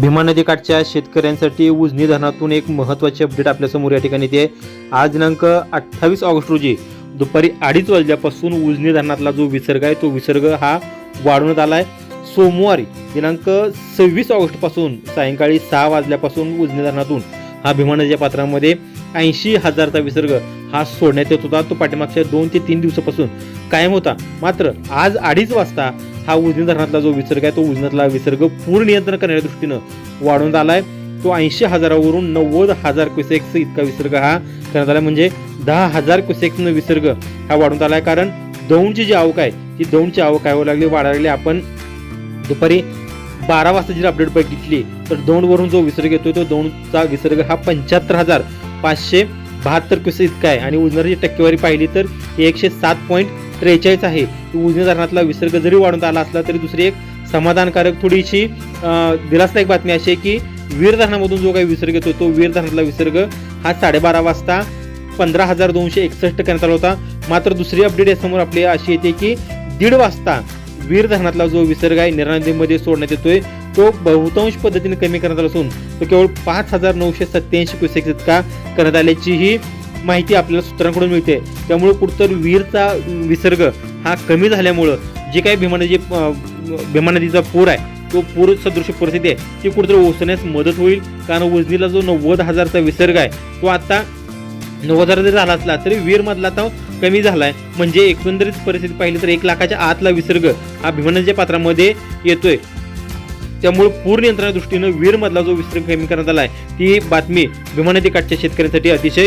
भीमा नदीकाठच्या शेतकऱ्यांसाठी उजनी धरणातून एक महत्त्वाची अपडेट आपल्यासमोर या ठिकाणी येते. आज दिनांक अठ्ठावीस ऑगस्ट रोजी दुपारी अडीच वाजल्यापासून उजनी धरणातला जो विसर्ग आहे तो विसर्ग हा वाढवण्यात आला आहे सोमवारी दिनांक सव्वीस ऑगस्टपासून सायंकाळी सहा वाजल्यापासून उजनी धरणातून हा भीमा नदीच्या पात्रामध्ये ऐंशी हजारचा विसर्ग हा सोडण्यात येत होता. तो पाठीमागच्या दोन ते तीन दिवसापासून कायम होता. मात्र आज अडीच वाजता हा उजनी धरणातला जो विसर्ग आहे तो उजनातला विसर्ग पूर्ण नियंत्रण करण्याच्या दृष्टीनं वाढवण्यात आलाय तो ऐंशी हजारावरून नव्वद हजार क्युसेक्स इतका विसर्ग हा करण्यात आला म्हणजे दहा हजार क्युसेक्सनं विसर्ग हा वाढवण्यात आलाय कारण दौंडची जी आवक आहे ती दौंडची आवक काय होऊ लागली वाढायला लागली आपण दुपारी बारा वाजता जर अपडेट बघितली तर दौंडवरून जो विसर्ग येतो तो दौंडचा विसर्ग हा पंच्याहत्तर हजार पाचशे बहात्तर क्युसे इतका आहे. आणि उजनाची टक्केवारी पाहिली तर एकशे सात पॉईंट त्रेचाळीस आहे. उजनी धरणातला विसर्ग जरी वाढून आला असला तरी दुसरी एक समाधानकारक थोडीशी दिलासदायक बातमी अशी आहे की वीर धरणामधून जो काही विसर्ग येतो तो वीर धरणातला विसर्ग हा साडेबारा वाजता पंधरा हजार दोनशे एकसष्ट करण्यात आला होता. मात्र दुसरी अपडेट यासमोर आपली अशी येते की दीड वाजता वीर धरणातला जो विसर्ग आहे निर्णयमध्ये नदीमध्ये सोडण्यात येतोय तो बहुतांश पद्धतीने कमी करण्यात आला असून तो केवळ पाच हजार नऊशे सत्याऐंशी क्युसेक्स इतका करण्यात आल्याची ही माहिती आपल्याला सूत्रांकडून मिळते. त्यामुळे कुठतर वीरचा विसर्ग हा कमी झाल्यामुळं जे काही भीमा नदी भीमा नदीचा पूर आहे तो पूर सदृश परिस्थिती आहे. ती कुठेतरी ओसण्यास मदत होईल. कारण उजनीला जो नव्वद हजारचा विसर्ग आहे तो आता नव्वद हजार जरी झाला असला तरी वीरमधला तो कमी झाला आहे म्हणजे एकंदरीत परिस्थिती पाहिली तर एक लाखाच्या आतला विसर्ग हा भीमा नदीच्या पात्रामध्ये येतोय. त्यामुळे पूर नियंत्रणा दृष्टीनं वीरमधला जो विसर्ग कमी करण्यात आला आहे ती बातमी भीमा नदी काठच्या शेतकऱ्यांसाठी अतिशय